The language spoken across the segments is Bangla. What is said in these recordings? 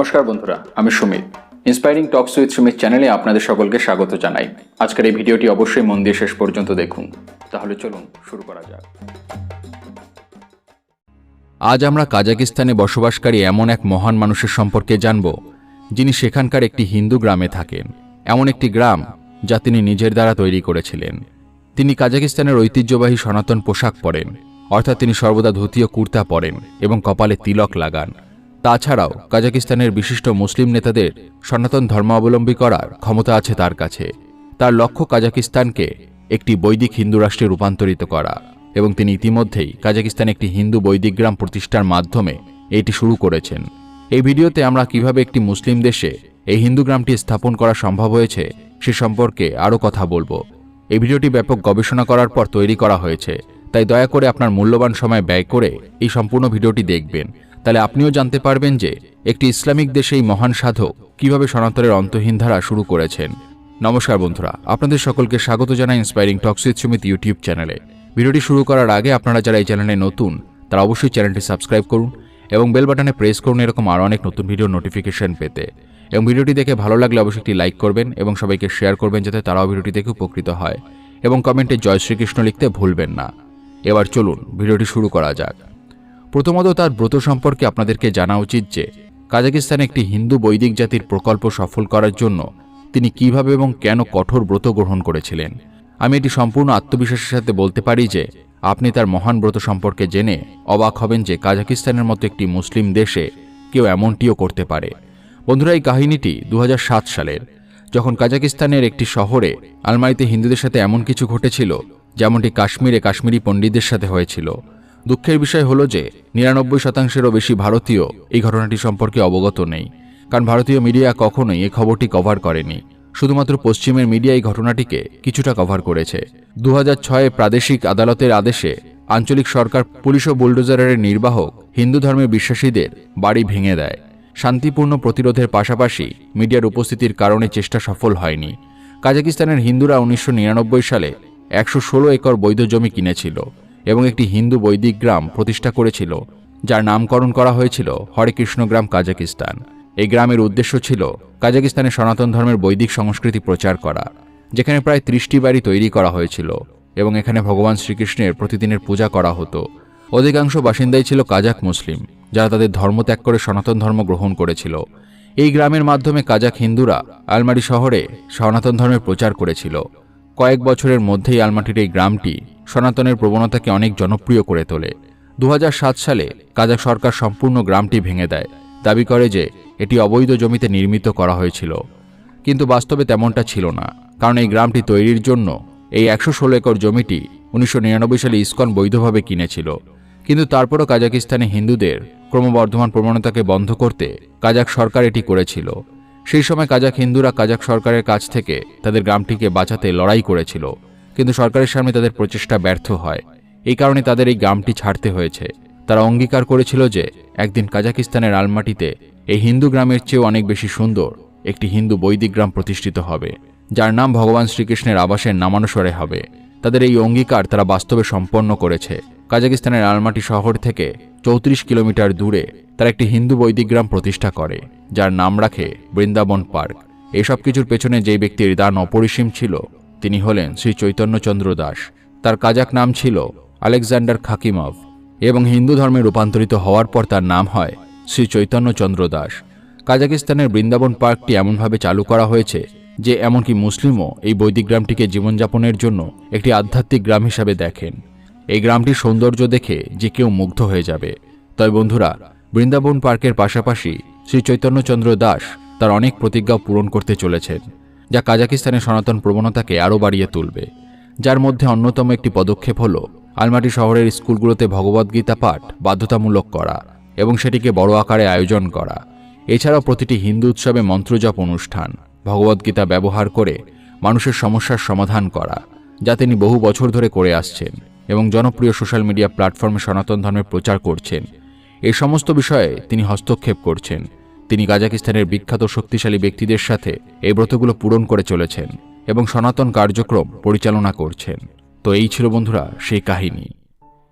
নমস্কার বন্ধুরা, আমি Sumit. Inspiring talks with Sumit চ্যানেলে আপনাদের সকলকে স্বাগত জানাই। আজকের এই ভিডিওটি অবশ্যই মন দিয়ে শেষ পর্যন্ত দেখুন। তাহলে চলুন শুরু করা যাক। আজ আমরা কাজাকিস্তানে বসবাসকারী এমন এক মহান মানুষের সম্পর্কে জানব, যিনি সেখানকার একটি হিন্দু গ্রামে থাকেন। এমন একটি গ্রাম যা তিনি নিজের দ্বারা তৈরি করেছিলেন। তিনি কাজাকিস্তানের ঐতিহ্যবাহী সনাতন পোশাক পরেন, অর্থাৎ তিনি সর্বদা ধুতি ও কুর্তা পরেন এবং কপালে তিলক লাগান। তাছাড়াও কাজাকিস্তানের বিশিষ্ট মুসলিম নেতাদের সনাতন ধর্মাবলম্বী করার ক্ষমতা আছে তার কাছে। তার লক্ষ্য কাজাকিস্তানকে একটি বৈদিক হিন্দু রাষ্ট্রে রূপান্তরিত করা এবং তিনি ইতিমধ্যেই কাজাকিস্তানে একটি হিন্দু বৈদিক গ্রাম প্রতিষ্ঠার মাধ্যমে এটি শুরু করেছেন। এই ভিডিওতে আমরা কীভাবে একটি মুসলিম দেশে এই হিন্দু গ্রামটি স্থাপন করা সম্ভব হয়েছে সে সম্পর্কে আরও কথা বলব। এই ভিডিওটি ব্যাপক গবেষণা করার পর তৈরি করা হয়েছে, তাই দয়া করে আপনার মূল্যবান সময় ব্যয় করে এই সম্পূর্ণ ভিডিওটি দেখবেন। তাহলে আপনিও জানতে পারবেন যে একটি ইসলামিক দেশে এই মহান সাধক কীভাবে সনাতনের অন্তহীন ধারা শুরু করেছেন। নমস্কার বন্ধুরা, আপনাদের সকলকে স্বাগত জানাই inspiring talks with Sumit YouTube চ্যানেলে ভিডিওটি শুরু করার আগে আপনারা যারা এই চ্যানেলে নতুন, তারা অবশ্যই চ্যানেলটি সাবস্ক্রাইব করুন এবং বেল বাটনে প্রেস করুন এরকম আরও অনেক নতুন ভিডিও নোটিফিকেশন পেতে। এবং ভিডিওটি দেখে ভালো লাগলে অবশ্যই একটি লাইক করবেন এবং সবাইকে শেয়ার করবেন যাতে তারাও ভিডিওটি দেখে উপকৃত হয়। এবং কমেন্টে জয় শ্রীকৃষ্ণ লিখতে ভুলবেন না। এবার চলুন, ভিডিওটি শুরু করা যাক। প্রথমত তার ব্রত সম্পর্কে আপনাদেরকে জানা উচিত যে, কাজাকিস্তানে একটি হিন্দু বৈদিক জাতির প্রকল্প সফল করার জন্য তিনি কীভাবে এবং কেন কঠোর ব্রত গ্রহণ করেছিলেন। আমি এটি সম্পূর্ণ আত্মবিশ্বাসের সাথে বলতে পারি যে, আপনি তার মহান ব্রত সম্পর্কে জেনে অবাক হবেন যে কাজাকিস্তানের মতো একটি মুসলিম দেশে কেউ এমনটিও করতে পারে। বন্ধুরা, এই কাহিনীটি দু হাজার সাত সালের। যখন কাজাকিস্তানের একটি শহরে আলমারিতে হিন্দুদের সাথে এমন কিছু ঘটেছিল, যেমনটি কাশ্মীরে কাশ্মীরি পণ্ডিতদের সাথে হয়েছিল। দুঃখের বিষয় হলো যে নিরানব্বই শতাংশেরও বেশি ভারতীয় এই ঘটনাটি সম্পর্কে অবগত নেই। কারণ ভারতীয় মিডিয়া কখনোই এই খবরটি কভার করেনি। শুধুমাত্র পশ্চিমের মিডিয়া এই ঘটনাটিকে কিছুটা কভার করেছে। দু ছয়ে প্রাদেশিক আদালতের আদেশে আঞ্চলিক সরকার পুলিশ ও বুলডোজারের নির্বাহক হিন্দু ধর্মের বিশ্বাসীদের বাড়ি ভেঙে দেয়। শান্তিপূর্ণ প্রতিরোধের পাশাপাশি মিডিয়ার উপস্থিতির কারণে চেষ্টা সফল হয়নি। কাজাকিস্তানের হিন্দুরা উনিশশো নিরানব্বই সালে একশো ষোলো একর বৈধ জমি কিনেছিল। এবং একটি হিন্দু বৈদিক গ্রাম প্রতিষ্ঠা করেছিল, যার নামকরণ করা হয়েছিল হরে কৃষ্ণ গ্রাম কাজাকিস্তান। এই গ্রামের উদ্দেশ্য ছিল কাজাকিস্তানের সনাতন ধর্মের বৈদিক সংস্কৃতি প্রচার করা, যেখানে প্রায় ত্রিশটি বাড়ি তৈরি করা হয়েছিল এবং এখানে ভগবান শ্রীকৃষ্ণের প্রতিদিনের পূজা করা হতো। অধিকাংশ বাসিন্দাই ছিল কাজাক মুসলিম, যারা তাদের ধর্ম ত্যাগ করে সনাতন ধর্ম গ্রহণ করেছিল। এই গ্রামের মাধ্যমে কাজাক হিন্দুরা আলমারি শহরে সনাতন ধর্মের প্রচার করেছিল। কয়েক বছরের মধ্যেই আলমাটির এই গ্রামটি সনাতনের প্রবণতাকে অনেক জনপ্রিয় করে তোলে। দু হাজার সাত সালে কাজাক সরকার সম্পূর্ণ গ্রামটি ভেঙে দেয়। দাবি করে যে, এটি অবৈধ জমিতে নির্মিত করা হয়েছিল। কিন্তু বাস্তবে তেমনটা ছিল না, কারণ এই গ্রামটি তৈরির জন্য এই একশো ষোলো একর জমিটি উনিশশো নিরানব্বই সালে ইস্কন বৈধভাবে কিনেছিল। কিন্তু তারপরও কাজাকিস্তানে হিন্দুদের ক্রমবর্ধমান প্রবণতাকে বন্ধ করতে কাজাক সরকার এটি করেছিল। সেই সময় কাজাক হিন্দুরা কাজাক সরকারের কাছ থেকে তাদের গ্রামটিকে বাঁচাতে লড়াই করেছিল। কিন্তু সরকারের সামনে তাদের প্রচেষ্টা ব্যর্থ হয়। এই কারণে তাদের এই গ্রামটি ছাড়তে হয়েছে। তারা অঙ্গীকার করেছিল যে, একদিন কাজাকিস্তানের আলমাটিতে এই হিন্দু গ্রামের চেয়েও অনেক বেশি সুন্দর একটি হিন্দু বৈদিক গ্রাম প্রতিষ্ঠিত হবে, যার নাম ভগবান শ্রীকৃষ্ণের আবাসের নামানুসারে হবে। তাদের এই অঙ্গীকার তারা বাস্তবে সম্পন্ন করেছে। কাজাকিস্তানের আলমাটি শহর থেকে চৌত্রিশ কিলোমিটার দূরে তারা একটি হিন্দু বৈদিক গ্রাম প্রতিষ্ঠা করে, যার নাম রাখে বৃন্দাবন পার্ক। এসব কিছুর পেছনে যে ব্যক্তির দান অপরিসীম ছিল তিনি হলেন শ্রী চৈতন্যচন্দ্র দাস। তার কাজাক নাম ছিল আলেকজান্ডার খাকিমভ এবং হিন্দু ধর্মে রূপান্তরিত হওয়ার পর তার নাম হয় শ্রী চৈতন্যচন্দ্র দাস। কাজাকিস্তানের বৃন্দাবন পার্কটি এমনভাবে চালু করা হয়েছে যে এমনকি মুসলিমও এই বৈদিক গ্রামটিকে জীবনযাপনের জন্য একটি আধ্যাত্মিক গ্রাম হিসাবে দেখেন। এই গ্রামটির সৌন্দর্য দেখে যে কেউ মুগ্ধ হয়ে যাবে। তবে বন্ধুরা, বৃন্দাবন পার্কের পাশাপাশি শ্রী চৈতন্যচন্দ্র দাস তার অনেক প্রতিজ্ঞা পূরণ করতে চলেছেন। যা কাজাকিস্তানের সনাতন প্রবণতাকে আরও বাড়িয়ে তুলবে। যার মধ্যে অন্যতম একটি পদক্ষেপ হল আলমাটি শহরের স্কুলগুলোতে ভগবদ্গীতা পাঠ বাধ্যতামূলক করা এবং সেটিকে বড় আকারে আয়োজন করা। এছাড়াও প্রতিটি হিন্দু উৎসবে মন্ত্রজপ অনুষ্ঠান, ভগবদ্গীতা ব্যবহার করে মানুষের সমস্যার সমাধান করা, যা তিনি বহু বছর ধরে করে আসছেন এবং জনপ্রিয় সোশ্যাল মিডিয়া প্ল্যাটফর্মে সনাতন ধর্মের প্রচার করছেন। এই সমস্ত বিষয়ে তিনি হস্তক্ষেপ করছেন। তিনি কাজাকিস্তানের বিখ্যাত শক্তিশালী ব্যক্তিদের সাথে এই ব্রতগুলো পূরণ করে চলেছেন এবং সনাতন কার্যক্রম পরিচালনা করছেন। তো এই ছিল বন্ধুরা সেই কাহিনী।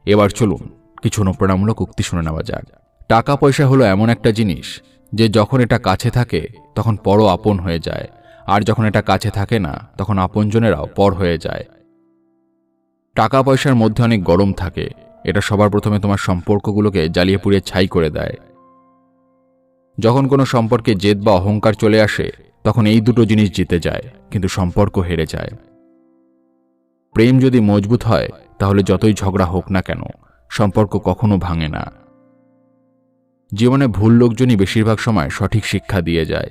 এবার চলুন কিছু অনুপ্রেরণামূলক উক্তি শুনে নেওয়া যাক। টাকা পয়সা হলো এমন একটা জিনিস যে যখন এটা কাছে থাকে, তখন পরও আপন হয়ে যায়। আর যখন এটা কাছে থাকে না, তখন আপনজনেরাও পর হয়ে যায়। টাকা পয়সার মধ্যে অনেক গরম থাকে। এটা সবার প্রথমে তোমার সম্পর্কগুলোকে জ্বালিয়ে পুড়িয়ে ছাই করে দেয়। যখন কোনো সম্পর্কে জেদ বা অহংকার চলে আসে, তখন এই দুটো জিনিস জিতে যায়, কিন্তু সম্পর্ক হেরে যায়। প্রেম যদি মজবুত হয়, তাহলে যতই ঝগড়া হোক না কেন, সম্পর্ক কখনো ভাঙে না। জীবনে ভুল লোকজনই বেশিরভাগ সময় সঠিক শিক্ষা দিয়ে যায়।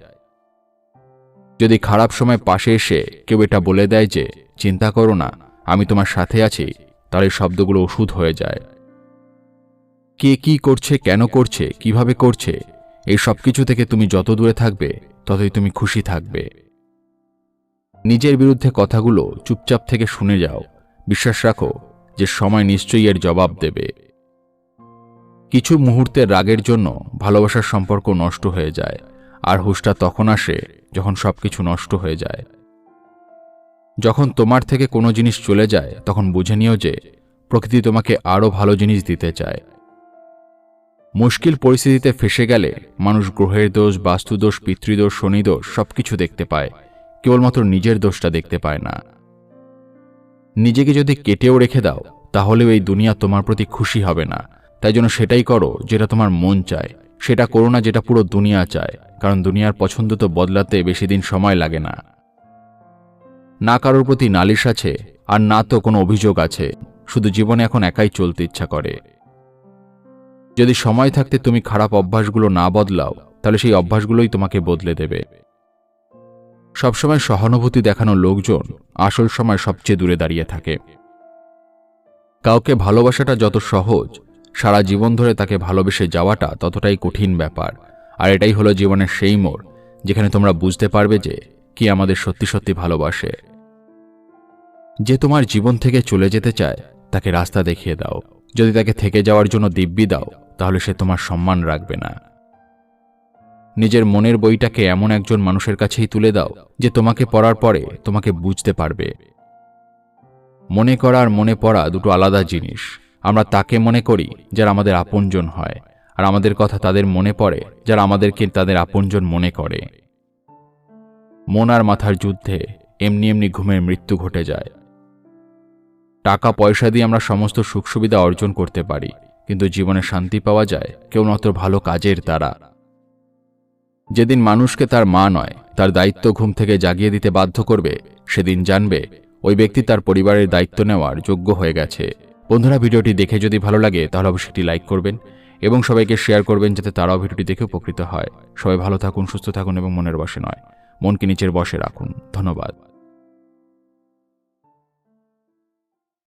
যদি খারাপ সময় পাশে এসে কেউ এটা বলে দেয় যে, চিন্তা করো না, আমি তোমার সাথে আছি, তাহলে শব্দগুলো ওষুধ হয়ে যায়। কে কি করছে, কেন করছে, কীভাবে করছে এই সব কিছু থেকে তুমি যত দূরে থাকবে, ততই তুমি খুশি থাকবে। নিজের বিরুদ্ধে কথাগুলো চুপচাপ থেকে শুনে যাও। বিশ্বাস রাখো যে সময় নিশ্চয়ই এর জবাব দেবে। কিছু মুহূর্তের রাগের জন্য ভালোবাসার সম্পর্ক নষ্ট হয়ে যায়, আর হুশটা তখন আসে যখন সবকিছু নষ্ট হয়ে যায়। যখন তোমার থেকে কোনো জিনিস চলে যায়, তখন বুঝে নিও যে প্রকৃতি তোমাকে আরও ভালো জিনিস দিতে চায়। মুশকিল পরিস্থিতিতে ফেসে গেলে মানুষ গ্রহের দোষ, বাস্তুদোষ, পিতৃদোষ, শনিদোষ সবকিছু দেখতে পায়। কেবলমাত্র নিজের দোষটা দেখতে পায় না। নিজেকে যদি কেটেও রেখে দাও, তাহলেও এই দুনিয়া তোমার প্রতি খুশি হবে না। তাই জন্য সেটাই করো যেটা তোমার মন চায়। সেটা করো না যেটা পুরো দুনিয়া চায়। কারণ দুনিয়ার পছন্দ তো বদলাতে বেশি দিন সময় লাগে না। না কারোর প্রতি নালিশ আছে, আর না তো কোনো অভিযোগ আছে। শুধু জীবনে এখন একাই চলতে ইচ্ছা করে। যদি সময় থাকতে তুমি খারাপ অভ্যাসগুলো না বদলাও, তাহলে সেই অভ্যাসগুলোই তোমাকে বদলে দেবে। সবসময় সহানুভূতি দেখানো লোকজন আসল সময় সবচেয়ে দূরে দাঁড়িয়ে থাকে। কাউকে ভালোবাসাটা যত সহজ, সারা জীবন ধরে তাকে ভালোবেসে যাওয়াটা ততটাই কঠিন ব্যাপার। আর এটাই হলো জীবনের সেই মোড়, যেখানে তোমরা বুঝতে পারবে যে কি আমাদের সত্যি সত্যি ভালোবাসে। যে তোমার জীবন থেকে চলে যেতে চায়, তাকে রাস্তা দেখিয়ে দাও। যদি তাকে থেকে যাওয়ার জন্য দিব্যি দাও, তাহলে সে তোমার সম্মান রাখবে না। নিজের মনের বইটাকে এমন একজন মানুষের কাছেই তুলে দাও, যে তোমাকে পড়ার পরে তোমাকে বুঝতে পারবে। মনে করা আর মনে পড়া দুটো আলাদা জিনিস। আমরা তাকে মনে করি যারা আমাদের আপনজন হয়, আর আমাদের কথা তাদের মনে পড়ে যারা আমাদেরকে তাদের আপনজন মনে করে। মন আর মাথার যুদ্ধে এমনি এমনি ঘুমের মৃত্যু ঘটে যায়। টাকা পয়সা দিয়ে আমরা সমস্ত সুখ সুবিধা অর্জন করতে পারি, কিন্তু জীবনে শান্তি পাওয়া যায় কেউ কেবলমাত্র ভালো কাজের দ্বারা। যেদিন মানুষকে তার মা নয়, তার দায়িত্ব ঘুম থেকে জাগিয়ে দিতে বাধ্য করবে, সেদিন জানবে, ওই ব্যক্তি তার পরিবারের দায়িত্ব নেওয়ার যোগ্য হয়ে গেছে। বন্ধুরা, ভিডিওটি দেখে যদি ভালো লাগে, তাহলে অবশ্যই একটি লাইক করবেন এবং সবাইকে শেয়ার করবেন যাতে তারাও ভিডিওটি দেখে উপকৃত হয়। সবাই ভালো থাকুন, সুস্থ থাকুন এবং মনের বসে নয়। মনকে নিচের বসে রাখুন। ধন্যবাদ।